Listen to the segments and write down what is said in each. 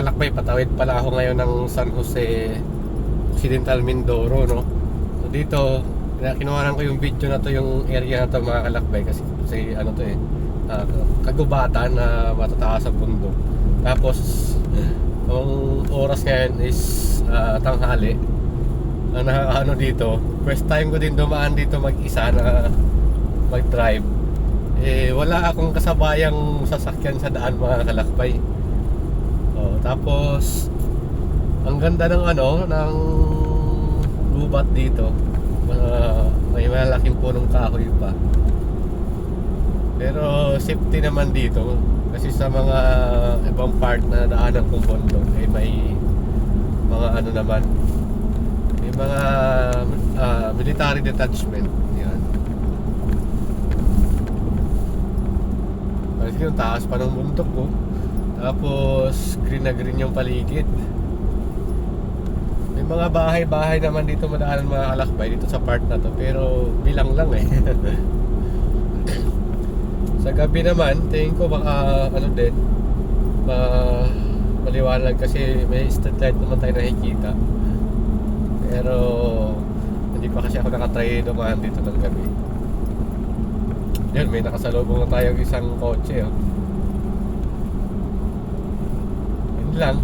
kalakbay, patawid pala ako ngayon ng San Jose Occidental Mindoro, no? So dito, kinuhanan ko yung video na to, yung area na to mga kalakbay kasi, kasi ano to eh, ah, kagubatan na matataas sa bundok. Tapos, ang oras ngayon is ah, tanghali. Ang nakakaano dito, first time ko din dumaan dito mag-isa na mag-drive. Eh, wala akong kasabayang sasakyan sa daan mga kalakbay. Oh, tapos ang ganda ng ano ng lubat dito. Ah, may malaking punong kahoy pa. Pero safety naman dito. Kasi sa mga ibang part na daanan kong bundok eh may mga ano naman. May mga ah, military detachment. Yan. Kasi yung taas pa ng bundok ko tapos green na green yung paligid. May mga bahay-bahay naman dito madaanan mga kalakbay dito sa part na to. Pero bilang lang eh. Sa gabi naman tingin ko baka ano din ma maliwanag kasi may street light naman tayo nakikita. Pero hindi pa kasi ako nakatry dumaan dito ng gabi. Yun may nakasalubong na tayong isang kotse oh. yun lang.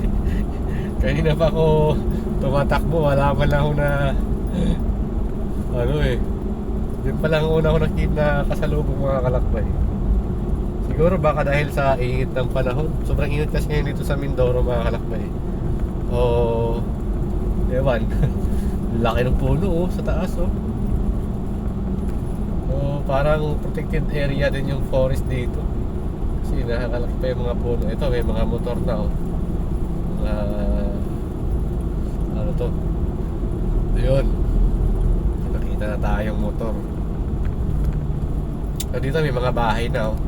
Kanina pa ako tumatakbo wala pa lang ako na ano eh. Yun pa lang ang una ko nakita na kasalubong mga kalakbay siguro baka dahil sa init ng panahon sobrang init kasi ngayon dito sa Mindoro mga kalakbay o ewan. Laki ng puno oh sa taas oh. So, parang protected area din yung forest dito. Kasi nakakalaki pa yung mga puno. Ito, may mga motor na oh. Mga... Ano to? Yun. Nakita na tayong motor. So, dito may mga bahay na oh.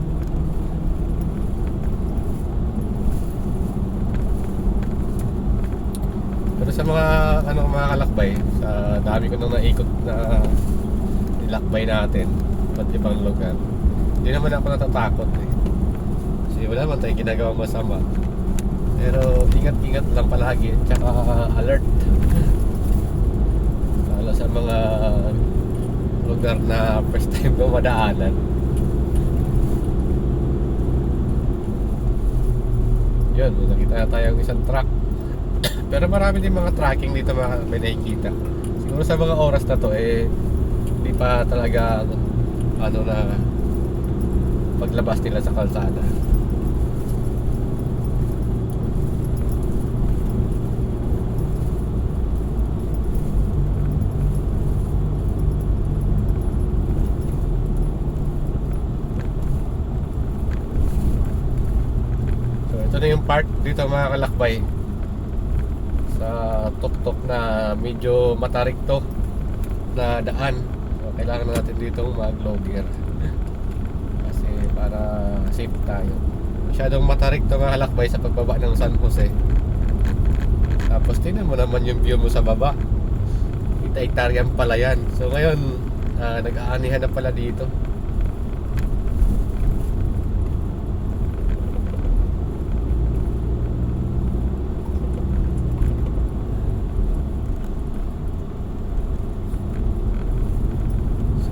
Pero sa mga ano mga kalakbay, sa dami ko nang naikot na nilakbay natin, iba't ibang lugar. Hindi naman ako natatakot eh. Kasi wala naman tayong ginagawang masama. Pero ingat-ingat lang palagi, tsaka alert. Lalo sa mga lugar na first time ko madaanan. Yun, nakita na tayong isang truck. Pero marami din mga tracking dito mga may nakikita. Siguro sa mga oras na to eh hindi pa talaga ano na paglabas nila sa kalsada. So ito na yung part dito mga kalakbay. Sa tuktok na medyo matarik to na daan. So, kailangan na natin dito mag-logger. Kasi para safe tayo. Masyadong matarik to mga halakbay sa pagbaba ng San Jose. Tapos tingnan mo naman yung view mo sa baba. Ita-hectarean pala yan. So ngayon ah, nag-aanihan na pala dito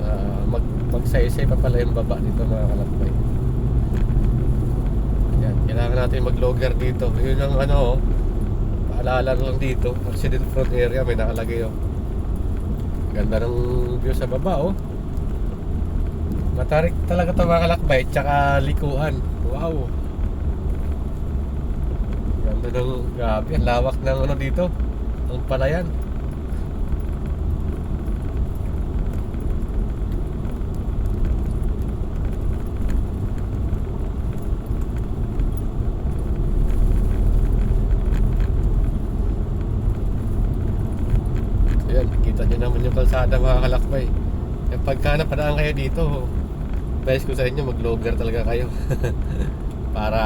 sa mag magsaysay pa pala yung baba dito mga kalakbay. Yan kailangan natin mag-logger dito. Yun ang ano oh. Paalala lang dito accident front area may nakalagay oh. Ganda ng view sa baba oh. Matarik talaga ito mga kalakbay tsaka likuan wow. Ganda ng grabe lawak ng ano dito. Ang palayan Ayan, kita nyo naman yung kalsada mga kalakbay. Eh, pagka napadaan kayo dito, advice ko sa inyo, mag-logger talaga kayo. Para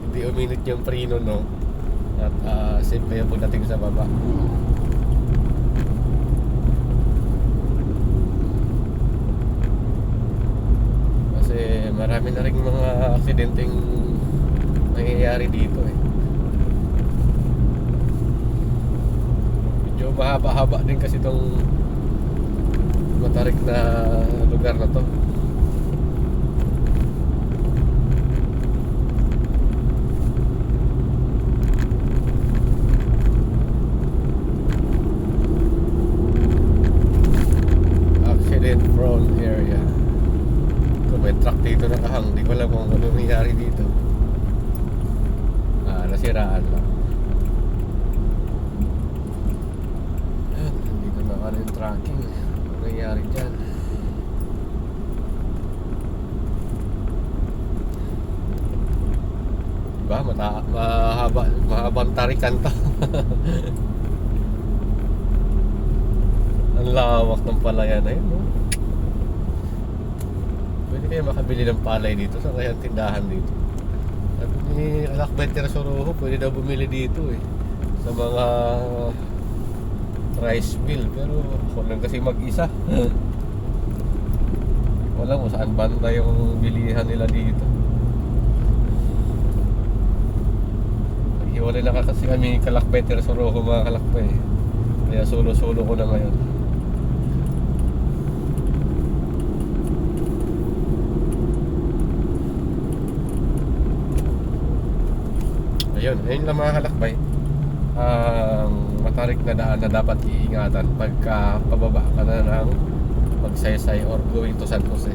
hindi uminit yung preno, no? At uh, safe kayo pagdating sa baba. Kasi marami na rin mga aksidenteng nangyayari dito eh. Medyo mahaba-haba din kasi itong matarik na lugar na to. Accident prone area. Ito, may truck dito na kahang. Hindi ko alam kung ano nangyari dito. Ah, nasiraan lang. Ayan, na ka yung tracking. Ano nangyari dyan? Diba? Mata mahaba, mahabang tarikan to. Ang lawak ng palayan na no? Pwede kayo makabili ng palay dito sa kayang tindahan dito. Sabi ni Alakbay Terasoroho, pwede daw bumili dito eh. Sa mga rice mill. Pero ako lang kasi mag-isa. Wala mo saan banda yung bilihan nila dito. Hiwalay na ka kasi kami kalakbay Terasoroho mga kalakbay. Kaya solo-solo ko na ngayon. Ayun, ayun lang mga kalakbay. Ang matarik na daan na dapat iingatan pagka pababa ka na ng magsaysay or going to San Jose.